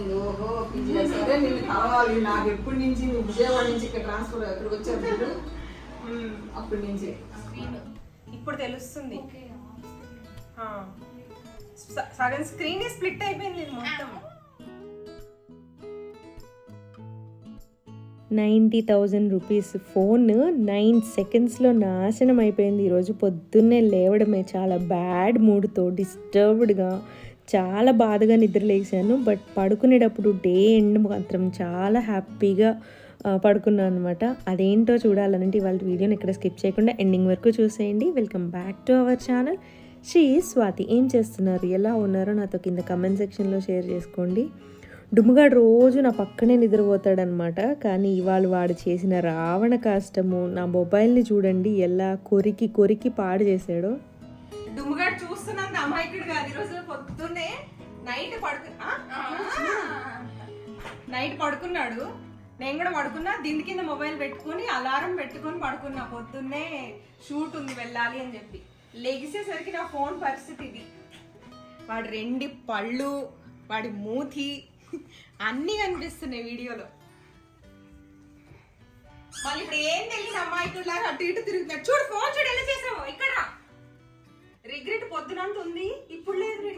అర్థమైంది ఓహో సరే నేను కావాలి. నాకు ఎప్పటి నుంచి నువ్వు విజయవాడ నుంచి ఇక్కడ ట్రాన్స్ఫర్ ఇక్కడికి. మ్మ్. అప్పటి నుంచి. ఇప్పుడు తెలుస్తుంది. సగం స్క్రీన్ స్ప్లిట్ అయిపోయింది మొత్తం. Ninety thousand rupees phone. Nine సెకండ్స్లో నాశనం అయిపోయింది ఈరోజు. పొద్దున్నే లేవడమే చాలా బ్యాడ్ మూడ్తో డిస్టర్బ్డ్గా. చాలా బాధగా నిద్రలేసాను బట్ పడుకునేటప్పుడు డే ఎండ్ మాత్రం చాలా హ్యాపీగా పడుకున్నాను అనమాట అదేంటో చూడాలనంటే ఇవాళ వీడియోని ఇక్కడ స్కిప్ చేయకుండా ఎండింగ్ వరకు చూసేయండి. Welcome back to our channel. Shri Swathi ఏం చేస్తున్నారు? ఎలా ఉన్నారో? నాతో కింద కమెంట్ సెక్షన్లో షేర్ చేసుకోండి. డుమ్ముగాడు రోజు నా పక్కనే నిద్రపోతాడనమాట కానీ ఇవాళ వాడు చేసిన రావణ కష్టము నా మొబైల్ని చూడండి ఎలా కొరికి కొరికి పాడు చేశాడో. దుమ్ముగాడు చూస్తున్నంత అమాయకుడు కాదు. ఈరోజు పొద్దున్నే నైట్ పడుకు? నైట్ పడుకున్నాడు. నేను కూడా పడుకున్నా. దీని కింద మొబైల్ పెట్టుకుని అలారం పెట్టుకొని పడుకున్నా. పొద్దున్నే షూట్ ఉంది వెళ్ళాలి అని చెప్పి. లెగిసేసరికి నా ఫోన్ పరిస్థితి ఇది. వాడి రెండు పళ్ళు వాడి మూతి అన్నీ కనిపిస్తున్నాయి వీడియోలో. మళ్ళీ ఇప్పుడు ఏం తెలియదు అమ్మాయికులాగా అటు ఇటు తిరుగుతున్నాడు. చూడు ఫోన్ చూడు ఎలా చేసావు. ఇక్కడ. రిగ్రెట్ పొద్దునంత ఉంది ఇప్పుడు లేదు.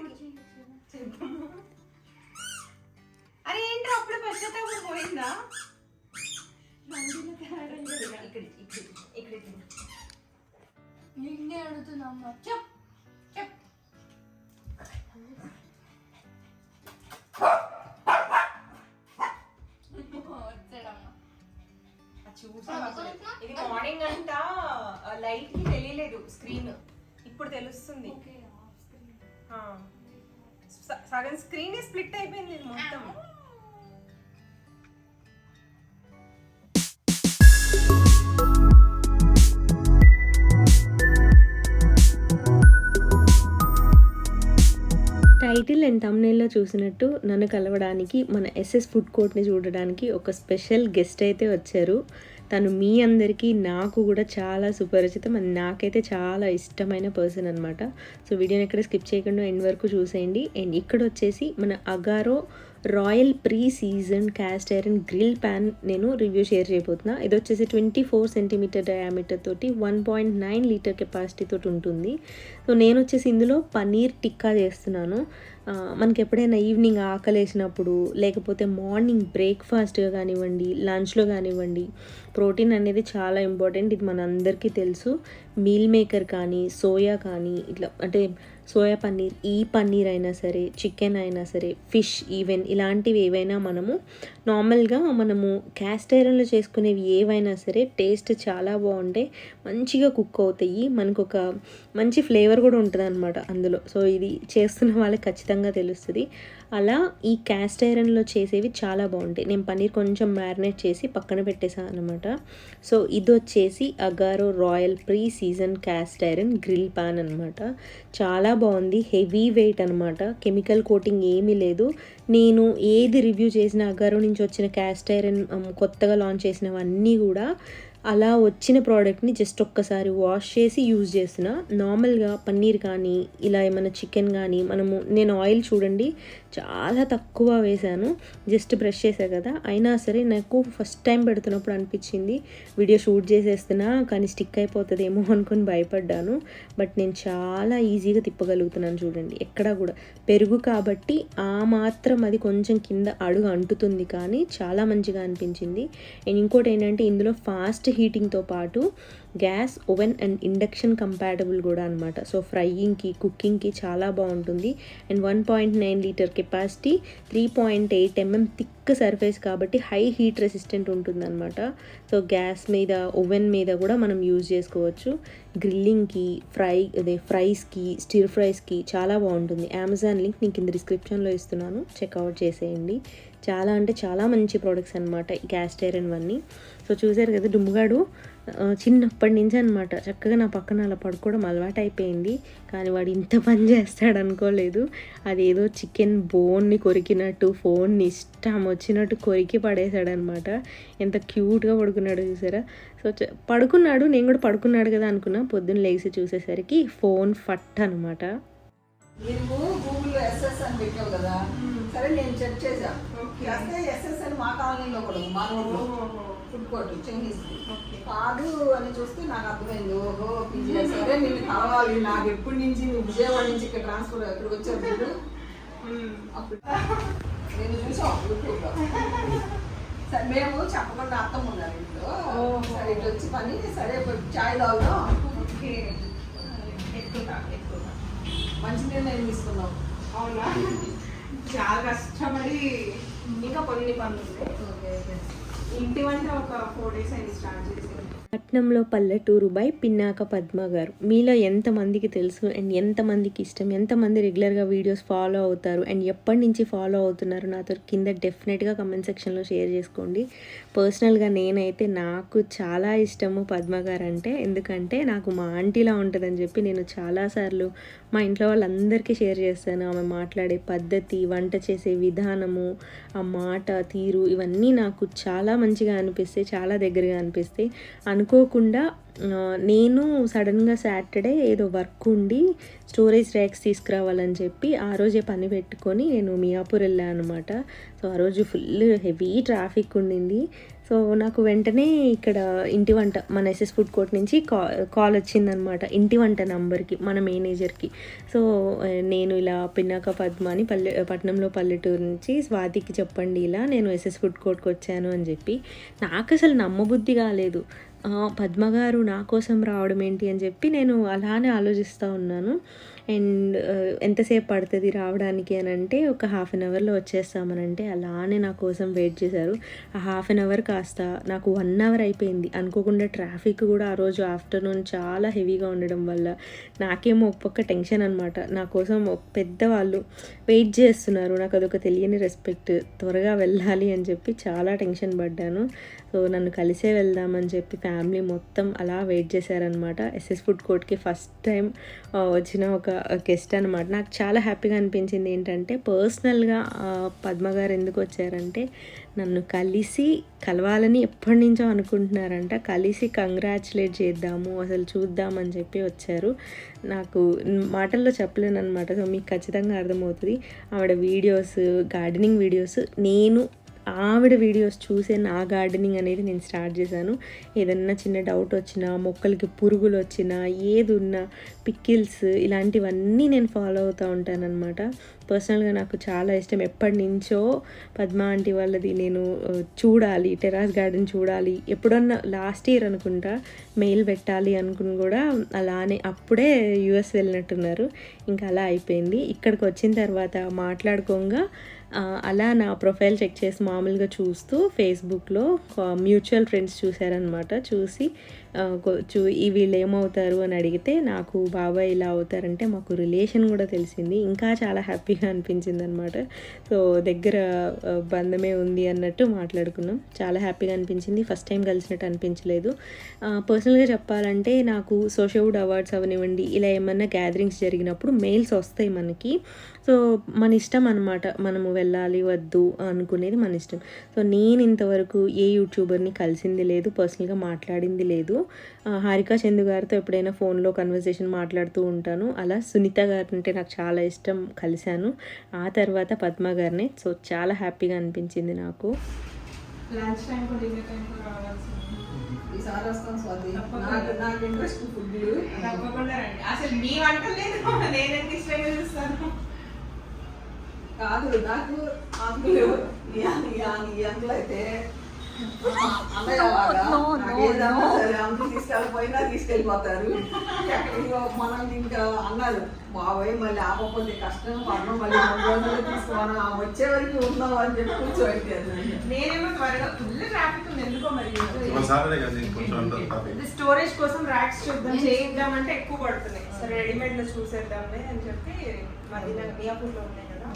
అరే ఏంట్రా అప్పుడు పశ్చాత్తాపం పోయిందా? ఇక్కడ ఇక్కడ ఇక్కడ. నిన్నే అడుగుతున్నామ్మా చెప్ ఇప్పుడు తెలుస్తుంది. సగం స్క్రీన్ స్ప్లిట్ అయిపోయింది మొత్తం. టైటిల్ అండ్ తమ్నేల్లో చూసినట్టు నన్ను కలవడానికి మన ఎస్ఎస్ ఫుడ్ కోర్ట్ని చూడడానికి ఒక స్పెషల్ గెస్ట్ అయితే వచ్చారు. తను మీ అందరికీ నాకు కూడా చాలా సుపరిచితం అండ్ నాకైతే చాలా ఇష్టమైన పర్సన్ అనమాట సో వీడియోని ఎక్కడ స్కిప్ చేయకుండా ఎండ్ వరకు చూసేయండి. అండ్ ఇక్కడ వచ్చేసి మన Agaro royal pre season cast iron grill pan నేను రివ్యూ షేర్ చేయబోతున్నా. ఇది వచ్చేసి ట్వంటీ ఫోర్ సెంటీమీటర్ డయామీటర్ తోటి one point nine litre capacity తోటి ఉంటుంది. సో నేను వచ్చేసి ఇందులో పన్నీర్ టిక్కా చేస్తున్నాను. మనకి ఎప్పుడైనా ఈవినింగ్ ఆకలేసినప్పుడు లేకపోతే మార్నింగ్ బ్రేక్ఫాస్ట్గా కానివ్వండి లంచ్లో కానివ్వండి ప్రోటీన్ అనేది చాలా ఇంపార్టెంట్ ఇది మనందరికీ తెలుసు. మీల్ మేకర్ కానీ సోయా కానీ ఇట్లా అంటే సోయా పన్నీర్ ఈ పన్నీర్ అయినా సరే చికెన్ అయినా సరే ఫిష్ ఈవెన్ ఇలాంటివి ఏవైనా మనము నార్మల్గా మనము క్యాస్ట్ ఐరన్లో చేసుకునేవి ఏవైనా సరే టేస్ట్ చాలా బాగుంటాయి మంచిగా కుక్ అవుతాయి. మనకు ఒక మంచి ఫ్లేవర్ కూడా ఉంటుంది అనమాట అందులో. సో ఇది చేస్తున్న వాళ్ళకి ఖచ్చితంగా తెలుస్తుంది. అలా ఈ క్యాస్ట్ ఐరన్లో చేసేవి చాలా బాగుంటాయి. నేను పన్నీర్ కొంచెం మ్యారినేట్ చేసి పక్కన పెట్టేసాను అనమాట సో ఇది వచ్చేసి Agaro royal pre season cast iron grill pan అనమాట చాలా బాగుంది. హెవీ వెయిట్ అనమాట కెమికల్ కోటింగ్ ఏమీ లేదు. నేను ఏది రివ్యూ చేసిన అగరు నుంచి వచ్చిన క్యాస్ట్ ఐరన్ కొత్తగా లాంచ్ చేసినవన్నీ కూడా అలా వచ్చిన ప్రోడక్ట్ని జస్ట్ ఒక్కసారి వాష్ చేసి యూజ్ చేసిన. నార్మల్గా పన్నీర్ కానీ ఇలా ఏమైనా చికెన్ కానీ మనము నేను ఆయిల్ చూడండి చాలా తక్కువ వేశాను జస్ట్ బ్రష్ చేసా కదా. అయినా సరే నాకు ఫస్ట్ టైం పెడుతున్నప్పుడు అనిపించింది వీడియో షూట్ చేసేస్తున్నా కానీ స్టిక్ అయిపోతుందేమో అనుకొని భయపడ్డాను. బట్ నేను చాలా ఈజీగా తిప్పగలుగుతున్నాను చూడండి ఎక్కడ కూడా. పెరుగు కాబట్టి ఆ మాత్రం అది కొంచెం కింద అడుగు అంటుతుంది కానీ చాలా మంచిగా అనిపించింది. అండ్ ఇంకోటి ఏంటంటే ఇందులో ఫాస్ట్ హీటింగ్తో పాటు gas oven and induction compatible కూడా అనమాట సో ఫ్రైయింగ్కి కుకింగ్కి చాలా బాగుంటుంది. And one point nine litre capacity three point eight mm thick surface కాబట్టి హై హీట్ రెసిస్టెంట్ ఉంటుందన్నమాట. సో గ్యాస్ మీద ఓవెన్ మీద కూడా మనం యూజ్ చేసుకోవచ్చు. గ్రిల్లింగ్కి ఫ్రై అదే ఫ్రైస్కి స్టిర్ ఫ్రైస్కి చాలా బాగుంటుంది. అమెజాన్ లింక్ నేను కింద డిస్క్రిప్షన్లో ఇస్తున్నాను. చెక్అవుట్ చేసేయండి. చాలా అంటే చాలా మంచి ప్రోడక్ట్స్ అనమాట గ్యాస్ క్యాస్ట్ ఐరన్ సో చూసారు కదా డుమ్ముగాడు చిన్నప్పటి నుంచి అనమాట చక్కగా నా పక్కన అలా పడుకోవడం అలవాటు అయిపోయింది. కానీ వాడు ఇంత పని చేస్తాడు అనుకోలేదు. అదేదో చికెన్ బోన్ని కొరికినట్టు ఫోన్ని ఇష్టం వచ్చినట్టు కొరికి పడేశాడనమాట ఎంత క్యూట్గా పడుకున్నాడు చూసారా? సో పడుకున్నాడు. నేను కూడా పడుకున్నాడు కదా అనుకున్నా. పొద్దున్న లేచి చూసేసరికి ఫోన్ ఫట్ అనమాట నువ్వు గూగుల్లో ఎస్ఎస్ అని పెట్టావు కదా? సరే నేను చెక్ చేశాను ఎస్ఎస్ అని మా కాలనీలో కూడా మా ఫుడ్ కోర్ట్ చైనీస్. కాదు అని చూస్తే నాకు అర్థమైంది. ఓహో పీజీ సరే నిన్ను కలవాలి. నాకు ఎప్పటి నుంచి నువ్వు విజయవాడ నుంచి ఇక్కడ ట్రాన్స్ఫర్ ఇక్కడికి వచ్చావు చూడు. అప్పుడు నేను చూసాం యూట్యూబ్లో సరే మేము చెప్పకుండా అర్థం ఉన్నారు ఇంట్లో. సరే ఇటు వచ్చి పని సరే చాయ్ తాగుదాం. ఓకే. ఎక్కుతా ఎక్కుతా మంచి నిర్ణయం తీసుకున్నాం అవునా? చాలా కష్టపడి ఇంకా కొన్ని పనులు ఉన్నాయి. ఓకే. ఇంటి వంట ఒక ఫోర్ డేస్ అయింది స్టార్ట్ చేసి పట్నంలో పల్లెటూరు బై పిన్నాక పద్మ గారు. మీలో ఎంతమందికి తెలుసు? అండ్ ఎంతమందికి ఇష్టం? ఎంతమంది రెగ్యులర్గా వీడియోస్ ఫాలో అవుతారు? అండ్ ఎప్పటి నుంచి ఫాలో అవుతున్నారు? నాతో కింద డెఫినెట్గా కమెంట్ సెక్షన్లో షేర్ చేసుకోండి. పర్సనల్గా నేనైతే నాకు చాలా ఇష్టము పద్మ గారు అంటే. ఎందుకంటే నాకు మా ఆంటీలా ఉంటుందని చెప్పి నేను చాలాసార్లు మా ఇంట్లో వాళ్ళందరికీ షేర్ చేస్తాను. ఆమె మాట్లాడే పద్ధతి వంట చేసే విధానము ఆ మాట తీరు ఇవన్నీ నాకు చాలా మంచిగా అనిపిస్తాయి చాలా దగ్గరగా అనిపిస్తాయి. అనుకోకుండా నేను సడన్గా సాటర్డే ఏదో వర్క్ ఉండి స్టోరేజ్ ర్యాక్స్ తీసుకురావాలని చెప్పి ఆ రోజే పని పెట్టుకొని నేను మియాపూర్ వెళ్ళాను అనమాట సో ఆ రోజు ఫుల్ హెవీ ట్రాఫిక్ ఉండింది. సో నాకు వెంటనే ఇక్కడ ఇంటి వంట మన ఎస్ఎస్ ఫుడ్ కోర్ట్ నుంచి కా కాల్ వచ్చిందనమాట. ఇంటి వంట నంబర్కి మన మేనేజర్కి. సో నేను ఇలా పిన్నాక పద్మ అని పల్లె పట్నంలో పల్లెటూరు నుంచి స్వాతికి చెప్పండి ఇలా నేను ఎస్ఎస్ ఫుడ్ కోర్ట్కి వచ్చాను అని చెప్పి. నాకు అసలు నమ్మబుద్ధి కాలేదు. పద్మగారు నా కోసం రావడం ఏంటి అని చెప్పి నేను అలానే ఆలోచిస్తూ ఉన్నాను. అండ్ ఎంతసేపు పడుతుంది రావడానికి అని అంటే ఒక హాఫ్ అన్ అవర్లో వచ్చేస్తామని అంటే అలానే నా కోసం వెయిట్ చేశారు. ఆ హాఫ్ అన్ అవర్ కాస్త నాకు వన్ అవర్ అయిపోయింది. అనుకోకుండా ట్రాఫిక్ కూడా ఆ రోజు ఆఫ్టర్నూన్ చాలా హెవీగా ఉండడం వల్ల నాకేమో ఒక పక్క టెన్షన్ అనమాట నా కోసం పెద్దవాళ్ళు వెయిట్ చేస్తున్నారు. నాకు అదొక తెలియని రెస్పెక్ట్. త్వరగా వెళ్ళాలి అని చెప్పి చాలా టెన్షన్ పడ్డాను. సో నన్ను కలిసే వెళ్దామని చెప్పి ఫ్యామిలీ మొత్తం అలా వెయిట్ చేశారనమాట ఎస్ఎస్ ఫుడ్ కోర్ట్కి ఫస్ట్ టైం వచ్చిన ఒక గెస్ట్ అనమాట నాకు చాలా హ్యాపీగా అనిపించింది ఏంటంటే పర్సనల్గా పద్మ గారు ఎందుకు వచ్చారంటే నన్ను కలిసి కలవాలని ఎప్పటి నుంచో అనుకుంటున్నారంట. కలిసి కంగ్రాచులేట్ చేద్దాము అసలు చూద్దామని చెప్పి వచ్చారు. నాకు మాటల్లో చెప్పలేను అనమాట సో మీకు ఖచ్చితంగా అర్థమవుతుంది. ఆవిడ వీడియోస్ గార్డెనింగ్ వీడియోస్ నేను ఆవిడ వీడియోస్ చూసే నా గార్డెనింగ్ అనేది నేను స్టార్ట్ చేశాను. ఏదన్నా చిన్న డౌట్ వచ్చినా మొక్కలకి పురుగులు వచ్చినా ఏది ఉన్నా పిక్కిల్స్ ఇలాంటివన్నీ నేను ఫాలో అవుతూ ఉంటానన్నమాట. పర్సనల్గా నాకు చాలా ఇష్టం. ఎప్పటి నుంచో పద్మా ఆంటీ వాళ్ళది నేను చూడాలి టెరాస్ గార్డెన్ చూడాలి. ఎప్పుడన్నా లాస్ట్ ఇయర్ అనుకుంటా మెయిల్ పెట్టాలి అనుకుని కూడా అలానే అప్పుడే యుఎస్ వెళ్ళినట్టున్నారు. ఇంకా అలా అయిపోయింది. ఇక్కడికి వచ్చిన తర్వాత మాట్లాడుకోగా అలా నా ప్రొఫైల్ చెక్ చేసి మామూలుగా చూస్తూ ఫేస్బుక్లో మ్యూచువల్ ఫ్రెండ్స్ చూశారనమాట చూసి చూ వీళ్ళు ఏమవుతారు అని అడిగితే నాకు బాబాయ్ ఇలా అవుతారంటే మాకు రిలేషన్ కూడా తెలిసింది. ఇంకా చాలా హ్యాపీగా అనిపించింది అనమాట సో దగ్గర బంధమే ఉంది అన్నట్టు మాట్లాడుకున్నాం. చాలా హ్యాపీగా అనిపించింది. ఫస్ట్ టైం కలిసినట్టు అనిపించలేదు. పర్సనల్గా చెప్పాలంటే నాకు సోషల్ అవార్డ్స్ అవనివ్వండి ఇలా ఏమన్నా గ్యాదరింగ్స్ జరిగినప్పుడు మెయిల్స్ వస్తాయి మనకి. సో మన ఇష్టం అనమాట మనము వెళ్ళాలి వద్దు అనుకునేది మన ఇష్టం. సో నేను ఇంతవరకు ఏ యూట్యూబర్ని కలిసింది లేదు పర్సనల్గా మాట్లాడింది లేదు. హారికా చందు గారితో ఎప్పుడైనా ఫోన్లో కన్వర్సేషన్ మాట్లాడుతూ ఉంటాను. అలా సునీత గారు అంటే నాకు చాలా ఇష్టం కలిశాను. ఆ తర్వాత పద్మ గారిని. సో చాలా హ్యాపీగా అనిపించింది నాకు. లంచ్ టైం కూడా డిన్నర్ టైం కూడా రావాల్సింది. ఈసారి వస్తాం స్వాతి. తప్పకుండా. నాకు నాకు ఇంట్రెస్ట్ ఫుడ్ తప్పకుండా రండి. అసలు మీ వంట లేదు. నేను ఎంత ఇష్టంగా చూస్తాను? కాదు నాకు ఈ అంకులు అయితే సరే తీసుకెళ్ళిపోయినా తీసుకెళ్ళిపోతారు మనం ఇంకా అన్నారు బాబాయ్ మళ్ళీ ఆపకపోతే కష్టం పడడం మళ్ళీ రోజులు తీసుకున్నాం ఆ వచ్చే వరకు ఉందాం అని చెప్పి కూర్చోబెట్టారు నేనేమో త్వరగా ఫుల్ ట్రాఫిక్ ఉంది ఎందుకో మరి మన స్టోరేజ్ కోసం ర్యాక్స్ చూద్దాం. చేయిద్దామంటే ఎక్కువ పడుతున్నాయి. సో రెడీమేడ్లో చూసేద్దాంలే అని చెప్పి మరి నాకు మియాపూర్లో ఉన్నాయి కదా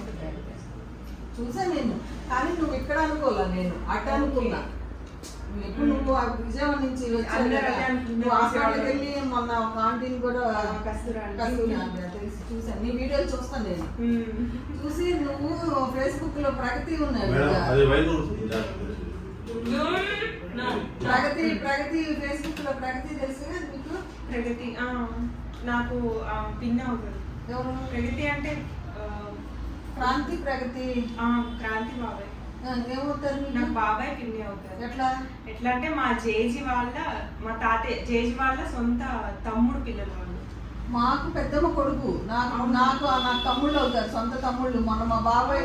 చూసా నేను కానీ నువ్వు ఇక్కడ అనుకోలే నేను. అటు అనుకున్నా నువ్వు ఎప్పుడు నువ్వు ఆ విజయవాడ నుంచి. నువ్వు హాస్పిటల్కి వెళ్ళి మొన్న ఒక ఆంటీని కూడా తెలిసి చూసాను నీ వీడియోలు చూస్తాను నేను. చూసి నువ్వు ఫేస్బుక్లో ప్రగతి ఉన్నాయి ప్రగతి ప్రగతి ఫేస్బుక్లో ప్రగతి తెలుసు మీకు ప్రగతి నాకు పిన్ అవుతుంది ఎవరు? ప్రగతి అంటే క్రాంతి ప్రగతి. క్రాంతి బాబాయ్. ఏమవుతారు నాకు బాబాయ్ పిన్ని అవుతారు. ఎట్లా? ఎట్లా అంటే మా జేజీ వాళ్ళ మా తాతయ్య జేజీ వాళ్ళ సొంత తమ్ముడు పిల్లలు. వాళ్ళు మాకు పెద్దమ్మ కొడుకు. నాకు నాకు నాకు తమ్ముళ్ళు అవుతారు సొంత తమ్ముళ్ళు. మన మా బాబాయ్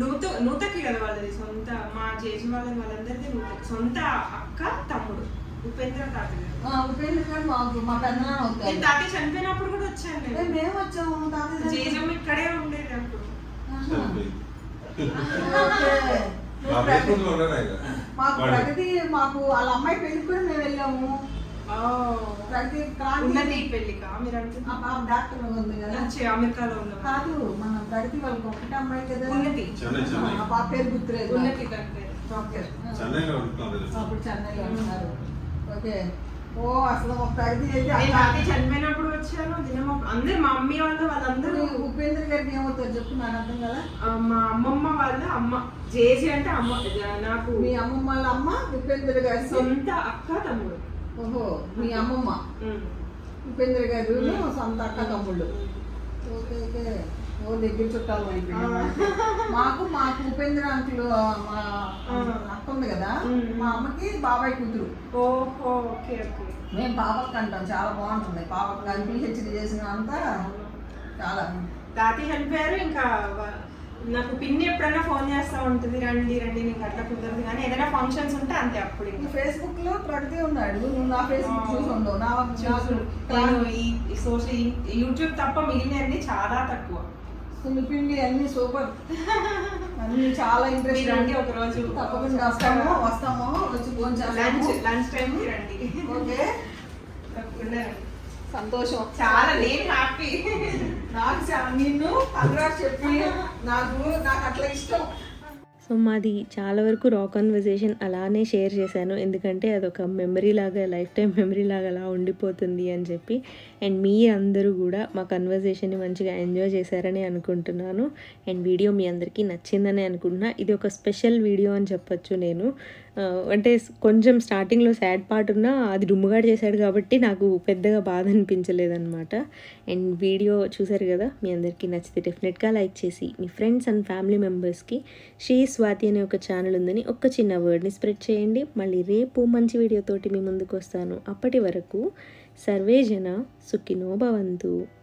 నూత నూతకి కదా వాళ్ళది సొంత మా జేజీ వాళ్ళని వాళ్ళందరిది నూతకి సొంత అక్క తమ్ముడు. ఉపేంద్ర తాతయ్య. ఉపేంద్ర గారు మాకు మా పెద్దనాన్న నేను అవుతారు తాతయ్య చనిపోయినప్పుడు కూడా వచ్చాను నేను మేము వచ్చాము తాతయ్య జేజమ్మ ఇక్కడే ఉండేది అప్పుడు. ఓకే. మా ఉన్నారా? మాకు వాడు. ప్రగతి మాకు వాళ్ళ అమ్మాయి పెళ్ళికి కూడా మేము వెళ్ళాము. ప్రగతి క్రాంతి ఉన్నది ఈ పెళ్ళికా మీరు ఆ అంటున్నా పాప డాక్టర్ ఉంది కదా. వచ్చి అమెరికాలో ఉన్న కాదు మన ప్రగతి వాళ్ళకి ఒకటే అమ్మాయి కదా. ఉన్నతి చెన్నై చెన్నై. ఆ పాప పేరు గుర్తులేదు. ఉన్నతి తన పేరు. ఓకే. చెన్నైలో అప్పుడు చెన్నైలో ఉన్నారు. ఓకే. ఓ అసలు తాతయ్య చనిపోయినప్పుడు వచ్చాను దినమ్మ అందరు మా మమ్మీ వాళ్ళు వాళ్ళందరూ ఉపేంద్ర గారికి ఏమవుతారు చెప్పు నాకు అర్థం కదా? మా అమ్మమ్మ వాళ్ళ అమ్మ. జేజీ అంటే అమ్మ నాకు మీ అమ్మమ్మ వాళ్ళ అమ్మ ఉపేంద్ర గారి సొంత అక్క తమ్ముడు. ఓహో మీ అమ్మమ్మ. ఉపేంద్ర గారు సొంత అక్క తమ్ముళ్ళు. Okay okay. ఓ దగ్గర చుట్టాలు మాకు మాకు ఉపేంద్ర అంకులు మా అక్క ఉంది కదా. మా అమ్మకి బాబాయ్ కూతురు. ఓహో ఓకే ఓకే. మేము పాపక్ అంటాం చాలా బాగుంటుంది. పాపక్ కానీ పిహెచ్డి చేసిన అంతా చాలా. తాతయ్య చనిపోయారు ఇంకా నాకు పిన్ని ఎప్పుడైనా ఫోన్ చేస్తా ఉంటుంది రండి రండి నీకు అట్లా కుదరదు కానీ ఏదైనా ఫంక్షన్స్ ఉంటే అంతే అప్పుడు. ఫేస్బుక్లో ప్రగతి ఉన్నాడు నువ్వు నా ఫేస్బుక్ చూసి ఉండవు నా ఈ సోషల్ యూట్యూబ్ తప్ప మిగిలినవన్నీ చాలా తక్కువ. సులిపిండి అన్ని సూపర్. అన్ని చాలా ఇంట్రెస్ట్ రండి ఒక రోజు తప్పకుండా వస్తాము వస్తాము వచ్చి ఫోన్ లంచ్ లంచ్ టైం రండి. ఓకే. తప్పకుండా. సంతోషం. చాలా నేను హ్యాపీ. నాకు నిన్ను కంగ్రాట్ చెప్పి నాకు నాకు అట్లా ఇష్టం. సో మాది చాలా వరకు రా కన్వర్జేషన్ అలానే షేర్ చేశాను. ఎందుకంటే అదొక మెమరీ లాగా లైఫ్ టైం మెమరీ లాగా అలా ఉండిపోతుంది అని చెప్పి. అండ్ మీ అందరూ కూడా మా కన్వర్జేషన్ని మంచిగా ఎంజాయ్ చేశారని అనుకుంటున్నాను. అండ్ వీడియో మీ అందరికీ నచ్చిందని అనుకుంటున్నా. ఇది ఒక స్పెషల్ వీడియో అని చెప్పొచ్చు నేను. అంటే కొంచెం స్టార్టింగ్లో సాడ్ పార్ట్ ఉన్నా అది డుమ్ముగాడు చేశాడు కాబట్టి నాకు పెద్దగా బాధ అనిపించలేదన్నమాట. అండ్ వీడియో చూసారు కదా మీ అందరికీ నచ్చితే డెఫినెట్గా లైక్ చేసి మీ ఫ్రెండ్స్ అండ్ ఫ్యామిలీ మెంబర్స్కి శ్రీ స్వాతి అనే ఒక ఛానల్ ఉందని ఒక చిన్న వర్డ్ని స్ప్రెడ్ చేయండి. మళ్ళీ రేపు మంచి వీడియోతోటి మీ ముందుకు వస్తాను. అప్పటి వరకు సర్వే జన సుఖినో భవంతు.